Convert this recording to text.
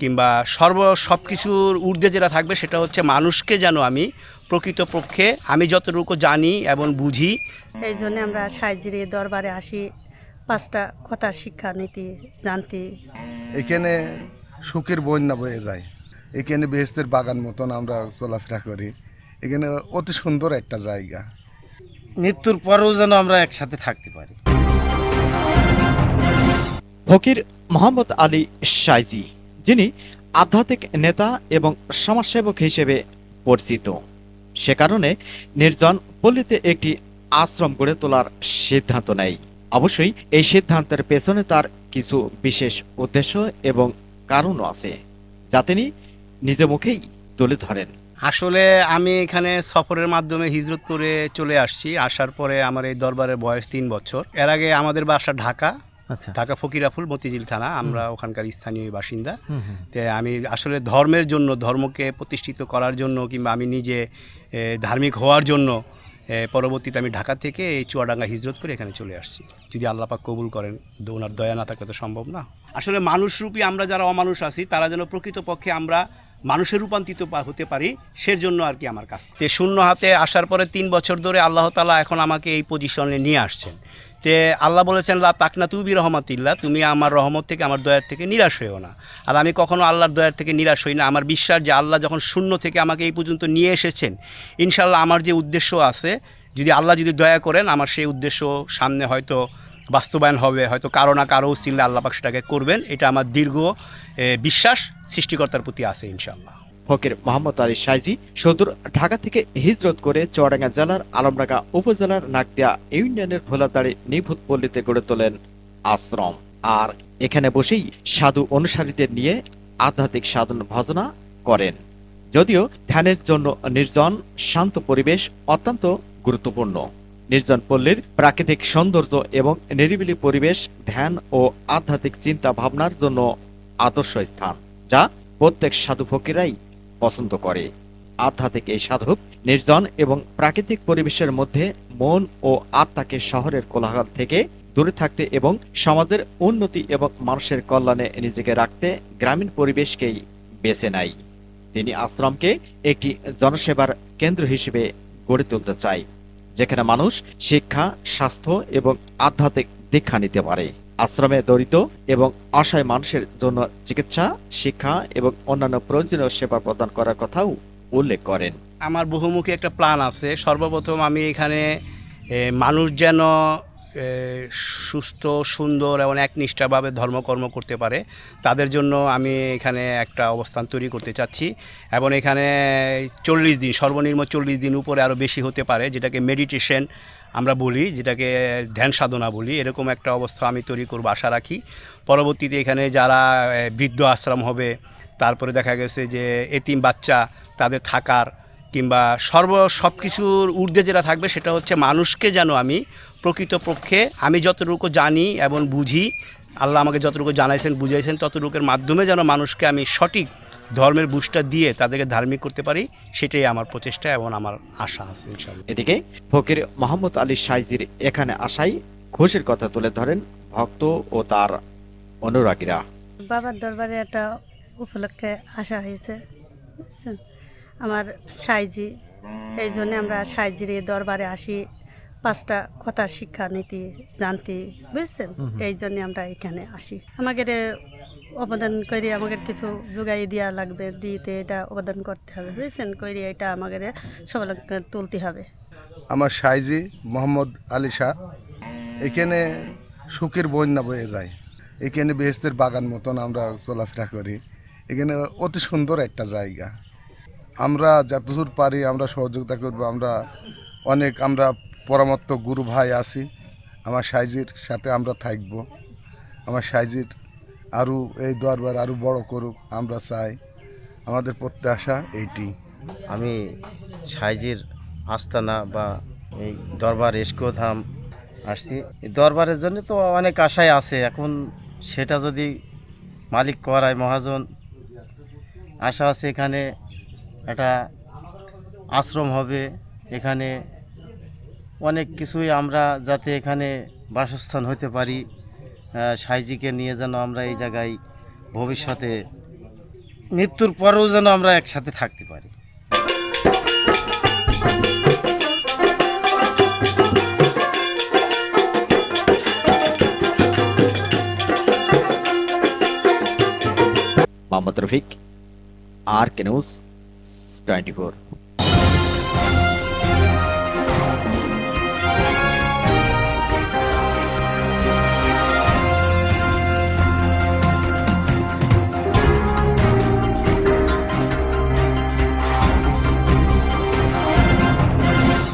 কিংবা সর্ব সব কিছুর ঊর্ধ্বে যেটা থাকবে সেটা হচ্ছে মানুষকে যেন আমি প্রকৃতপক্ষে আমি যতটুকু জানি এবং বুঝি। এই জন্য আমরা সাইজিরে দরবারে আসি পাঁচটা কথা শিক্ষা নীতি জানতে। এখানে সুখের বন্যা বয়ে যায়। এখানে বেহেস্তের বাগান মতন আমরা চলাফেরা করি। এখানে অতি সুন্দর একটা জায়গা। মৃত্যুর পরেও যেন আমরা একসাথে থাকতে পারি। ফকির মোহাম্মদ আলী সাইজি যিনি আধ্যাত্মিক নেতা এবং সমাজসেবক হিসেবে পরিচিত। সে কারণে নির্জন পল্লীতে একটি আশ্রম গড়ে তোলার সিদ্ধান্ত নেয়। অবশ্যই এই সিদ্ধান্তের পেছনে তার কিছু বিশেষ উদ্দেশ্য এবং কারণও আছে, যা তিনি নিজ মুখেই তুলে ধরেন। আসলে আমি এখানে সফরের মাধ্যমে হিজরত করে চলে আসছি। আসার পরে আমার এই দরবারের বয়স তিন বছর। এর আগে আমাদের বাসা ঢাকা। ঢাকা ফকিরাফুল মতিঝিল থানা আমরা ওখানকার স্থানীয় বাসিন্দা। তে আমি আসলে ধর্মের জন্য ধর্মকে প্রতিষ্ঠিত করার জন্য কিংবা আমি নিজে ধার্মিক হওয়ার জন্য পরবর্তীতে আমি ঢাকা থেকে এই চুয়াডাঙ্গা হিজরত করে এখানে চলে আসছি। যদি আল্লাহ পাক কবুল করেন ওনার দয়া না থাকলে তো সম্ভব না। আসলে মানুষরূপী আমরা যারা অমানুষ আছি তারা যেন প্রকৃতপক্ষে আমরা মানুষের রূপান্তরিত হতে পারি সের জন্য আর কি আমার কাছে তে শূন্য হাতে আসার পরে তিন বছর ধরে আল্লাহ তালা এখন আমাকে এই পজিশনে নিয়ে আসছেন। তে আল্লাহ বলেছেন, লা তাকনা তুবি রহমাতিল্লাহ তুমি আমার রহমত থেকে, আমার দয়ার থেকে নিরাশ হইও না। আর আমি কখনো আল্লাহর দয়ার থেকে নিরাশ হই না। আমার বিশ্বাস যে আল্লাহ যখন শূন্য থেকে আমাকে এই পর্যন্ত নিয়ে এসেছেন ইনশাল্লাহ আমার যে উদ্দেশ্য আছে, যদি আল্লাহ যদি দয়া করেন, আমার সেই উদ্দেশ্য সামনে হয়তো বাস্তবায়ন হবে। হয়তো কারও না কারও চিল্লা আল্লাহ পাক সেটাকে করবেন। এটা আমার দীর্ঘ বিশ্বাস সৃষ্টিকর্তার প্রতি আছে ইনশাল্লাহ ফকির মোহাম্মদ আলী সাইজি সদর ঢাকা থেকে হিজরত করে চুয়াডাঙ্গা জেলার আলমডাঙ্গা উপজেলার নাকদিয়া ইউনিয়নের ভোলাদাড়ি নিভূত পল্লীতে গড়ে তোলেন আশ্রম। আর এখানে বসেই সাধু অনুসারীদের নিয়ে আধ্যাত্মিক সাধন ভজনা করেন। যদিও ধ্যানের জন্য নির্জন, শান্ত পরিবেশ অত্যন্ত গুরুত্বপূর্ণ। নির্জন পল্লীর প্রাকৃতিক সৌন্দর্য এবং নিরিবিলি পরিবেশ ধ্যান ও আধ্যাত্মিক চিন্তা ভাবনার জন্য আদর্শ স্থান, যা প্রত্যেক সাধু ফকিরাই পছন্দ করে। আধ্যাত্মিক এই সাধক নির্জন এবং প্রাকৃতিক পরিবেশের মধ্যে মন ও আত্মাকে শহরের কোলাহল থেকে দূরে থাকতে এবং সমাজের উন্নতি এবং মানুষের কল্যাণে নিজেকে রাখতে গ্রামীণ পরিবেশকেই বেছে নেয়। তিনি আশ্রমকে একটি জনসেবার কেন্দ্র হিসেবে গড়ে তুলতে চায়, যেখানে মানুষ শিক্ষা, স্বাস্থ্য এবং আধ্যাত্মিক দীক্ষা নিতে পারে। আশ্রমে দরিদ্র এবং আশায় মানুষের জন্য চিকিৎসা, শিক্ষা এবং অন্যান্য প্রয়োজনীয় সেবা প্রদান করার কথাও উল্লেখ করেন। আমার বহুমুখী একটা প্ল্যান আছে। সর্বপ্রথম আমি এখানে মানুষ যেন সুস্থ, সুন্দর এবং একনিষ্ঠাভাবে ধর্মকর্ম করতে পারে। তাদের জন্য আমি এখানে একটা অবস্থান তৈরি করতে চাচ্ছি এবং এখানে চল্লিশ দিন, সর্বনিম্ন চল্লিশ দিন উপরে আরও বেশি হতে পারে, যেটাকে মেডিটেশন আমরা বলি, যেটাকে ধ্যান সাধনা বলি। এরকম একটা অবস্থা আমি তৈরি করব আশা রাখি। পরবর্তীতে এখানে যারা বৃদ্ধ আশ্রম হবে, তারপরে দেখা গেছে যে এতিম বাচ্চা তাদের থাকার কিংবা সর্ব সব কিছুর ঊর্ধ্বে যেটা থাকবে সেটা হচ্ছে মানুষকে যেন আমি প্রকৃতপক্ষে আমি যতটুকু জানি এবং বুঝি আল্লাহ আমাকে যতটুকু জানাইছেন বুঝাইছেন ততটুকুর মাধ্যমে যেন মানুষকে আমি সঠিক ধর্মের বুঝটা দিয়ে তাদেরকে ধার্মিক করতে পারি সেটাই আমার প্রচেষ্টা এবং আমার আশা আছে এদিকে ফকির মোহাম্মদ আলী সাইজির এখানে আসাই খুশির কথা তুলে ধরেন ভক্ত ও তার অনুরাগীরা। বাবার দরবারে একটা উপলক্ষে আসা হয়েছে বুঝছেন? আমার সাইজি এই জন্য আমরা সাইজির এই দরবারে আসি। পাঁচটা কথা শিক্ষা নীতি জানতে বুঝছেন? এই জন্য আমরা এখানে আসি। আমাদের অবদান করে আমাদের কিছু যোগাই দেওয়া লাগবে দিতে এটা অবদান করতে হবে বুঝছেন? করে এটা আমাদের সবাইকে তুলতে হবে। আমার সাইজি মোহাম্মদ আলী শাহ এখানে সুখের বন্যা বয়ে যায়। এখানে বেহেস্তের বাগান মতন আমরা চলাফেরা করি। এখানে অতি সুন্দর একটা জায়গা। আমরা যতদূর পারি আমরা সহযোগিতা করব আমরা অনেক আমরা পরামর্শ গুরু ভাই আছি, আমার সাইজির সাথে আমরা থাকব। আমার সাইজির আরও এই দরবার আরও বড় করুক, আমরা চাই। আমাদের প্রত্যাশা এইটি। আমি সাইজির আস্তানা বা এই দরবার ধাম আসছি। এই দরবারের জন্য তো অনেক আশায় আছে। এখন সেটা যদি মালিক করায়, মহাজন আশা আছে এখানে একটা আশ্রম হবে, এখানে অনেক কিছুই আমরা যাতে এখানে বাসস্থান হতে পারি সাইজিকে নিয়ে যেন আমরা এই জায়গায় ভবিষ্যতে মৃত্যুর পরেও যেন আমরা একসাথে থাকতে পারি। Mohammad Rafiq R K news twenty four